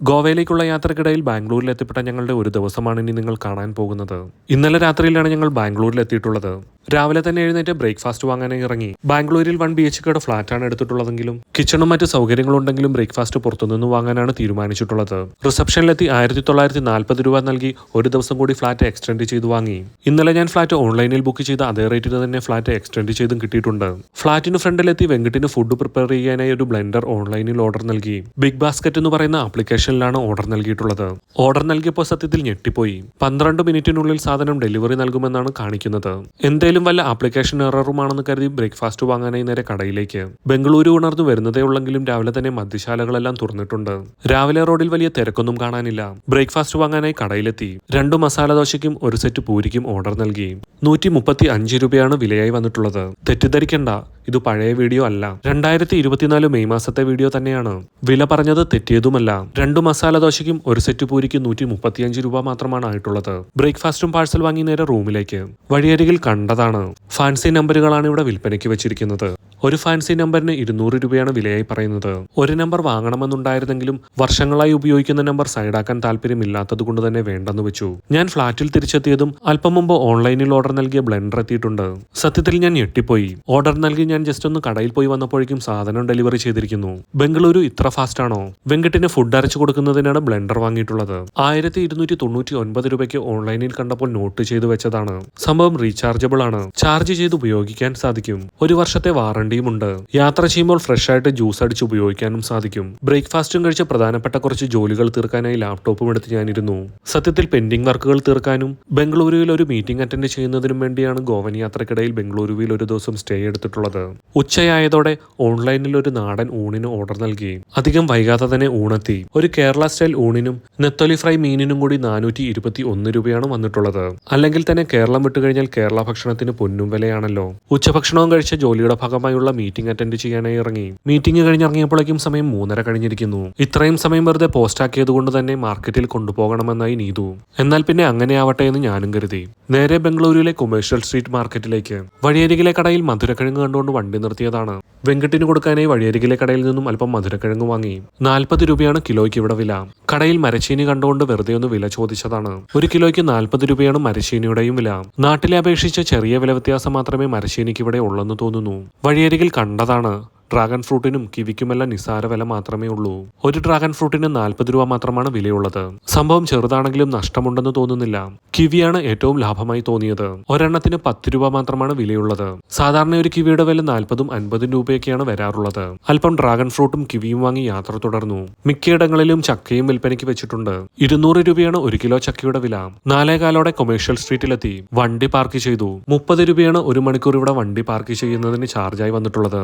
ഗോവയിലേക്കുള്ള യാത്രക്കിടയിൽ ബാംഗ്ലൂരിൽ എത്തിപ്പെട്ട ഞങ്ങളുടെ ഒരു ദിവസമാണ് ഇനി നിങ്ങൾ കാണാൻ പോകുന്നത്. ഇന്നലെ രാത്രിയിലാണ് ഞങ്ങൾ ബാംഗ്ലൂരിൽ എത്തിയിട്ടുള്ളത് രാവിലെ തന്നെ എഴുന്നേറ്റ് ബ്രേക്ക്ഫാസ്റ്റ് വാങ്ങാനായി ഇറങ്ങി. ബാംഗ്ലൂരിൽ വൺ ബി എച്ച് കെയുടെ ഫ്ലാറ്റാണ് എടുത്തിട്ടുള്ളതെങ്കിലും കിച്ചണും മറ്റ് സൗകര്യങ്ങളുണ്ടെങ്കിലും ബ്രേക്ക്ഫാസ്റ്റ് പുറത്തുനിന്ന് വാങ്ങാനാണ് തീരുമാനിച്ചിട്ടുള്ളത്. റിസപ്ഷനിലെത്തി ആയിരത്തി തൊള്ളായിരത്തി നാൽപ്പത് രൂപ നൽകി ഒരു ദിവസം കൂടി ഫ്ലാറ്റ് എക്സ്റ്റെൻഡ് ചെയ്ത് വാങ്ങി. ഇന്നലെ ഞാൻ ഫ്ലാറ്റ് ഓൺലൈനിൽ ബുക്ക് ചെയ്ത അതേ റേറ്റിന് തന്നെ ഫ്ലാറ്റ് എക്സ്റ്റെൻഡ് ചെയ്തും കിട്ടിയിട്ടുണ്ട്. ഫ്ലാറ്റിന് ഫ്രണ്ടിലെത്തി വെങ്കിട്ടിന് ഫുഡ് പ്രിപ്പയർ ചെയ്യാനായി ഒരു ബ്ലെൻഡർ ഓൺലൈനിൽ ഓർഡർ നൽകി. ബിഗ് ബാസ്ക്കറ്റ് എന്ന് പറയുന്ന ആപ്ലിക്കേഷനിലാണ് ഓർഡർ നൽകിയിട്ടുള്ളത്. ഓർഡർ നൽകിയപ്പോൾ സത്യത്തിൽ ഞെട്ടിപ്പോയി. പന്ത്രണ്ട് മിനിറ്റിനുള്ളിൽ സാധനം ഡെലിവറി നൽകുമെന്നാണ് കാണിക്കുന്നത്. എന്തേലും വല്ല ആപ്ലിക്കേഷൻ എററുമാണെന്ന് കരുതി ബ്രേക്ക്ഫാസ്റ്റ് വാങ്ങാനായി നേരെ കടയിലേക്ക്. ബംഗളൂരു ഉണർന്നു വരുന്നതേ ഉള്ളെങ്കിലും രാവിലെ തന്നെ മദ്യശാലകളെല്ലാം തുറന്നിട്ടുണ്ട്. രാവിലെ റോഡിൽ വലിയ തിരക്കൊന്നും കാണാനില്ല. ബ്രേക്ക്ഫാസ്റ്റ് വാങ്ങാനായി കടയിലെത്തി. രണ്ട് മസാല ദോശയ്ക്കും ഒരു സെറ്റ് പൂരിക്കും ഓർഡർ നൽകി. നൂറ്റി മുപ്പത്തി അഞ്ച് രൂപയാണ് വിലയായി വന്നിട്ടുള്ളത്. തെറ്റിദ്ധരിക്കണ്ട. ഇത് പഴയ വീഡിയോ അല്ല. രണ്ടായിരത്തി ഇരുപത്തിനാല് മെയ് മാസത്തെ വീഡിയോ തന്നെയാണ്. വില പറഞ്ഞത് തെറ്റിയതുമല്ല. രണ്ടു മസാല ദോശയ്ക്കും ഒരു സെറ്റ് പൂരിക്കും നൂറ്റി മുപ്പത്തിയഞ്ച് രൂപ മാത്രമാണ് ആയിട്ടുള്ളത്. ബ്രേക്ക്ഫാസ്റ്റും പാഴ്സൽ വാങ്ങി നേരെ റൂമിലേക്ക്. വഴിയരികിൽ കണ്ടതാണ്. ഫാൻസി നമ്പറുകളാണ് ഇവിടെ വിൽപ്പനയ്ക്ക് വെച്ചിരിക്കുന്നത്. ഒരു ഫാൻസി നമ്പറിന് ഇരുന്നൂറ് രൂപയാണ് വിലയായി പറയുന്നത്. ഒരു നമ്പർ വാങ്ങണമെന്നുണ്ടായിരുന്നെങ്കിലും വർഷങ്ങളായി ഉപയോഗിക്കുന്ന നമ്പർ സൈഡാക്കാൻ താല്പര്യമില്ലാത്തത് കൊണ്ട് തന്നെ വേണ്ടെന്ന് വെച്ചു. ഞാൻ ഫ്ളാറ്റിൽ തിരിച്ചെത്തിയതും അല്പം മുമ്പ് ഓൺലൈനിൽ ഓർഡർ നൽകിയ ബ്ലെൻഡർ എത്തിയിട്ടുണ്ട്. സത്യത്തിൽ ഞാൻ ഞെട്ടിപ്പോയി. ഓർഡർ നൽകി ഞാൻ ജസ്റ്റ് ഒന്ന് കടയിൽ പോയി വന്നപ്പോഴേക്കും സാധനം ഡെലിവറി ചെയ്തിരിക്കുന്നു. ബംഗളൂരു ഇത്ര ഫാസ്റ്റ് ആണോ വെങ്കട്ടിന് ഫുഡ് അരച്ചു കൊടുക്കുന്നതിനാണ് ബ്ലെൻഡർ വാങ്ങിയിട്ടുള്ളത്. ആയിരത്തി ഇരുന്നൂറ്റി തൊണ്ണൂറ്റി ഒൻപത് രൂപയ്ക്ക് ഓൺലൈനിൽ കണ്ടപ്പോൾ നോട്ട് ചെയ്തു വെച്ചതാണ്. സംഭവം റീചാർജബിൾ ആണ്. ചാർജ് ചെയ്ത് ഉപയോഗിക്കാൻ സാധിക്കും. ഒരു വർഷത്തെ വാറണ്ടിയും ഉണ്ട്. യാത്ര ചെയ്യുമ്പോൾ ഫ്രഷ് ആയിട്ട് ജ്യൂസ് അടിച്ച് ഉപയോഗിക്കാനും സാധിക്കും. ബ്രേക്ക്ഫാസ്റ്റും കഴിച്ച് പ്രധാനപ്പെട്ട കുറച്ച് ജോലികൾ തീർക്കാനായി ലാപ്ടോപ്പും എടുത്ത് ഞാനിരുന്നു. സത്യത്തിൽ പെൻഡിംഗ് വർക്കുകൾ തീർക്കാനും ബംഗളൂരുവിൽ ഒരു മീറ്റിംഗ് അറ്റൻഡ് ചെയ്യുന്നതിനും വേണ്ടിയാണ് ഗോവൻ യാത്രക്കിടയിൽ ബംഗളൂരുവിൽ ഒരു ദിവസം സ്റ്റേ എടുത്തിട്ടുള്ളത്. ഉച്ചയായതോടെ ഓൺലൈനിൽ ഒരു നാടൻ ഊണിന് ഓർഡർ നൽകി. അധികം വൈകാതെ തന്നെ ഊണെത്തി. ഒരു കേരള സ്റ്റൈൽ ഊണിനും നെത്തോലി ഫ്രൈ മീനിനും കൂടി നാനൂറ്റി ഇരുപത്തി ഒന്ന് രൂപയാണ് വന്നിട്ടുള്ളത്. അല്ലെങ്കിൽ തന്നെ കേരളം വിട്ടുകഴിഞ്ഞാൽ കേരള ഭക്ഷണത്തിന് പൊന്നും വിലയാണല്ലോ. ഉച്ചഭക്ഷണവും കഴിച്ച് ജോലിയുടെ ഭാഗമായുള്ള മീറ്റിംഗ് അറ്റൻഡ് ചെയ്യാനായി ഇറങ്ങി. മീറ്റിംഗ് കഴിഞ്ഞിറങ്ങിയപ്പോഴേക്കും സമയം മൂന്നര കഴിഞ്ഞിരിക്കുന്നു. ഇത്രയും സമയം വെറുതെ പോസ്റ്റാക്കിയത് കൊണ്ട് തന്നെ മാർക്കറ്റിൽ കൊണ്ടുപോകണമെന്നായി നീതു. എന്നാൽ പിന്നെ അങ്ങനെ ആവട്ടെ എന്ന് ഞാനും കരുതി. നേരെ ബംഗളൂരുവിലെ കൊമേഴ്ഷ്യൽ സ്ട്രീറ്റ് മാർക്കറ്റിലേക്ക് വഴിയരികിലെ കടയിൽ മധുരക്കിഴങ്ങ് കണ്ടുകൊണ്ട് വണ്ടി നിർത്തിയതാണ്. വെങ്കട്ടിന് കൊടുക്കാനായി വഴിയരികിലെ കടയിൽ നിന്നും അല്പം മധുരക്കിഴങ്ങ് വാങ്ങി. നാൽപ്പത് രൂപയാണ് കിലോയ്ക്ക് ഇവിടെ വില. കടയിൽ മരച്ചീനി കണ്ടുകൊണ്ട് വെറുതെ ഒന്ന് വില ചോദിച്ചതാണ്. ഒരു കിലോയ്ക്ക് നാൽപ്പത് രൂപയാണ് മരച്ചീനിയുടെയും വില. നാട്ടിലെ അപേക്ഷിച്ച് ചെറിയ വില വ്യത്യാസം മാത്രമേ മരച്ചീനിക്ക് ഇവിടെ ഉള്ളെന്ന് തോന്നുന്നു. വഴിയരികിൽ കണ്ടതാണ് ഡ്രാഗൺ ഫ്രൂട്ടിനും കിവിക്കുമെല്ലാം നിസ്സാര വില മാത്രമേ ഉള്ളൂ. ഒരു ഡ്രാഗൺ ഫ്രൂട്ടിന് നാൽപ്പത് രൂപ മാത്രമാണ് വിലയുള്ളത്. സംഭവം ചെറുതാണെങ്കിലും നഷ്ടമുണ്ടെന്ന് തോന്നുന്നില്ല. കിവിയാണ് ഏറ്റവും ലാഭമായി തോന്നിയത്. ഒരെണ്ണത്തിന് പത്ത് രൂപ മാത്രമാണ് വിലയുള്ളത്. സാധാരണ ഒരു കിവിയുടെ വില നാൽപ്പതും അൻപതും രൂപയൊക്കെയാണ് വരാറുള്ളത്. അല്പം ഡ്രാഗൺ ഫ്രൂട്ടും കിവിയും വാങ്ങി യാത്ര തുടർന്നു. മിക്കയിടങ്ങളിലും ചക്കയും വിൽപ്പനയ്ക്ക് വെച്ചിട്ടുണ്ട്. ഇരുന്നൂറ് രൂപയാണ് ഒരു കിലോ ചക്കയുടെ വില. നാലേകാലോടെ കൊമേഴ്ഷ്യൽ സ്ട്രീറ്റിലെത്തി. വണ്ടി പാർക്ക് ചെയ്തു. മുപ്പത് രൂപയാണ് ഒരു മണിക്കൂർ ഇവിടെ വണ്ടി പാർക്ക് ചെയ്യുന്നതിന് ചാർജായി വന്നിട്ടുള്ളത്.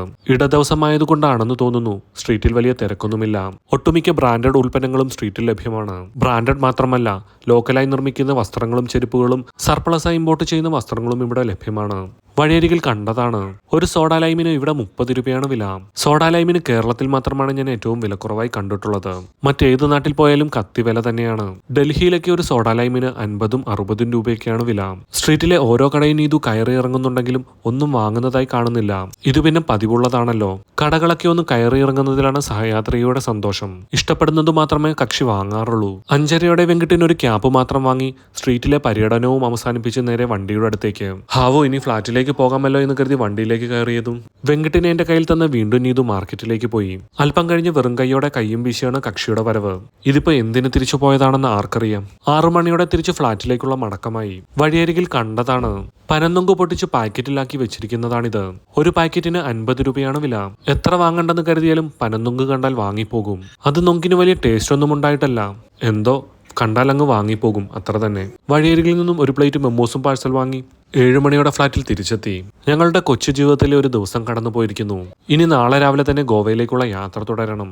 ഇടദിവസമായതുകൊണ്ടാണെന്ന് തോന്നുന്നു. സ്ട്രീറ്റിൽ വലിയ തിരക്കൊന്നുമില്ല. ഒട്ടുമിക്ക ബ്രാൻഡഡ് ഉൽപ്പന്നങ്ങളും സ്ട്രീറ്റിൽ ലഭ്യമാണ്. ബ്രാൻഡഡ് മാത്രമല്ല ലോക്കലായി നിർമ്മിക്കുന്ന വസ്ത്രങ്ങളും ചെരുപ്പുകളും സർപ്ലസായി ഇമ്പോർട്ട് ചെയ്യുന്ന വസ്ത്രങ്ങളും ഇവിടെ ലഭ്യമാണ്. വഴിയരികിൽ കണ്ടതാണ്. ഒരു സോഡ ലൈമിന് ഇവിടെ മുപ്പത് രൂപയാണ് വില. സോഡ ലൈമിന് കേരളത്തിൽ മാത്രമാണ് ഞാൻ ഏറ്റവും വില കുറവായി കണ്ടിട്ടുള്ളത്. മറ്റേത് നാട്ടിൽ പോയാലും കത്തി വില തന്നെയാണ്. ഡൽഹിയിലൊക്കെ ഒരു സോഡ ലൈമിന് അൻപതും അറുപതും രൂപയൊക്കെയാണ് വില. സ്ട്രീറ്റിലെ ഓരോ കടയും ഇതു കയറി ഇറങ്ങുന്നുണ്ടെങ്കിലും ഒന്നും വാങ്ങുന്നതായി കാണുന്നില്ല. ഇത് പിന്നെ പതിവുള്ളതാണല്ലോ. കടകളൊക്കെ ഒന്ന് കയറി ഇറങ്ങുന്നതിലാണ് സഹയാത്രികയുടെ സന്തോഷം. ഇഷ്ടപ്പെടുന്നത് മാത്രമേ കക്ഷി വാങ്ങാറുള്ളൂ. അഞ്ചരയോടെ വെങ്കിട്ടിന് ഒരു ക്യാപ്പ് മാത്രം വാങ്ങി സ്ട്രീറ്റിലെ പര്യടനവും അവസാനിപ്പിച്ച് നേരെ വണ്ടിയുടെ അടുത്തേക്ക്. ഹാവോ ഇനി ഫ്ളാറ്റിലേക്ക് പോകാമല്ലോ എന്ന് കരുതി വണ്ടിയിലേക്ക് കയറിയതും വെങ്കിട്ടിനെ എന്റെ കയ്യിൽ തന്ന വീണ്ടും നീതു മാർക്കറ്റിലേക്ക് പോയി. അല്പം കഴിഞ്ഞ് വെറും കൈയോടെ കയ്യും വീശിയാണ് കക്ഷിയുടെ വരവ്. ഇതിപ്പോ എന്തിനു തിരിച്ചു പോയതാണെന്ന് ആർക്കറിയാം. ആറു മണിയോടെ തിരിച്ച് ഫ്ളാറ്റിലേക്കുള്ള മടക്കമായി. വഴിയരികിൽ കണ്ടതാണ്. പനന്തുങ്ക് പൊട്ടിച്ച് പാക്കറ്റിലാക്കി വെച്ചിരിക്കുന്നതാണിത്. ഒരു പാക്കറ്റിന് അൻപത് രൂപയാണ് വില. എത്ര വാങ്ങണ്ടെന്ന് കരുതിയാലും പനന്തുങ്ക് കണ്ടാൽ വാങ്ങിപ്പോകും. അത് നൊങ്കിന് വലിയ ടേസ്റ്റ് ഒന്നും ഉണ്ടായിട്ടല്ല. എന്തോ? കണ്ടാൽ അങ്ങ് വാങ്ങിപ്പോകും അത്ര തന്നെ. വഴിയരികിൽ നിന്നും ഒരു പ്ലേറ്റ് മെമ്മോസും പാഴ്സൽ വാങ്ങി ഏഴു മണിയോടെ ഫ്ലാറ്റിൽ തിരിച്ചെത്തി. ഞങ്ങളുടെ കൊച്ചു ജീവിതത്തിലെ ഒരു ദിവസം കടന്നു പോയിരിക്കുന്നു ഇനി നാളെ രാവിലെ തന്നെ ഗോവയിലേക്കുള്ള യാത്ര തുടരണം.